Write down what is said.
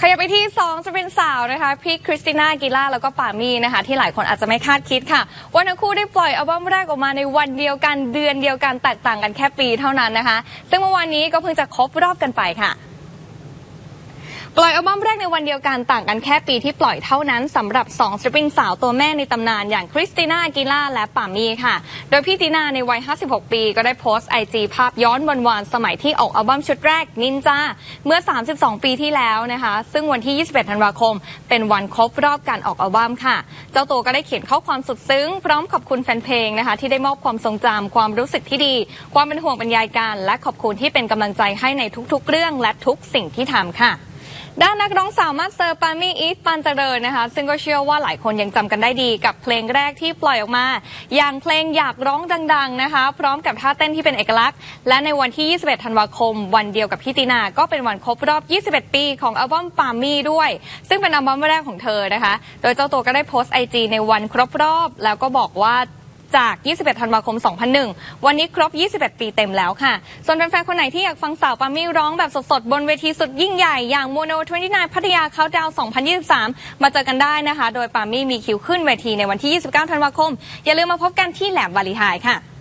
ขยับไปที่2จะเป็นสาวนะคะพี่คริสติน่ากีล่าแล้วก็ปามี่นะคะที่หลายคนอาจจะไม่คาดคิดค่ะว่าทั้งคู่ได้ปล่อยอัลบั้มแรกออกมาในวันเดียวกันเดือนเดียวกันแตกต่างกันแค่ปีเท่านั้นนะคะ ซึ่งเมื่อวานนี้ก็เพิ่งจะครบรอบกันไปค่ะ ปล่อยอัลบั้มแรกในวันเดียวกันต่างกันแค่ปีที่ปล่อยเท่านั้นสำหรับ2ศิลปินสาวตัวแม่ในตำนานอย่างคริสติน่ากีล่าและปามี่ค่ะ โดยพี่ตินาในวัย 56 ปีก็ได้โพสต์ไอจีภาพย้อนวันวานสมัยที่ออกอัลบั้มชุดแรกนินจาเมื่อ 32 ปีที่แล้วนะคะ ซึ่งวันที่ 21 ธันวาคม เป็นวันครบรอบการออกอัลบั้มค่ะ เจ้าตัวก็ได้เขียนข้อความสุดซึ้ง พร้อมขอบคุณแฟนเพลงนะคะ ที่ได้มอบความทรงจำความรู้สึกที่ดี ความเป็นห่วงบรรยายการ และขอบคุณที่เป็นกำลังใจให้ในทุกๆ เรื่องและทุกสิ่งที่ทำค่ะ ด้านนักร้องสาวมาสเตอร์ปามี่อีฟปันเจริญนะคะ ซึ่งก็เชื่อว่าหลายคนยังจำกันได้ดีกับเพลงแรกที่ปล่อยออกมา อย่างเพลงอยากร้องดัง ๆนะคะ พร้อมกับท่าเต้นที่เป็นเอกลักษณ์ และในวันที่ 21 ธันวาคม วันเดียวกับพี่ตินาก็เป็นวันครบรอบ 21 ปีของอัลบั้มปามี่ด้วย ซึ่งเป็นอัลบั้มแรกของเธอนะคะ โดยเจ้าตัวก็ได้โพสต์ไอจีในวันครบรอบ แล้วก็บอกว่า จาก 21 ธันวาคม 2001 วันนี้ครบ 21 ปีเต็มแล้วค่ะ ส่วนแฟนๆ คนไหนที่อยากฟังสาวปามี่ร้องแบบสดๆ บนเวทีสุดยิ่งใหญ่ อย่าง Mono 29พัทยาเขาดาว 2023 มาเจอกันได้นะคะ โดยปามี่มีคิวขึ้นเวทีในวันที่ 29 ธันวาคม อย่าลืมมาพบกันที่แหลมบาลีไฮค่ะ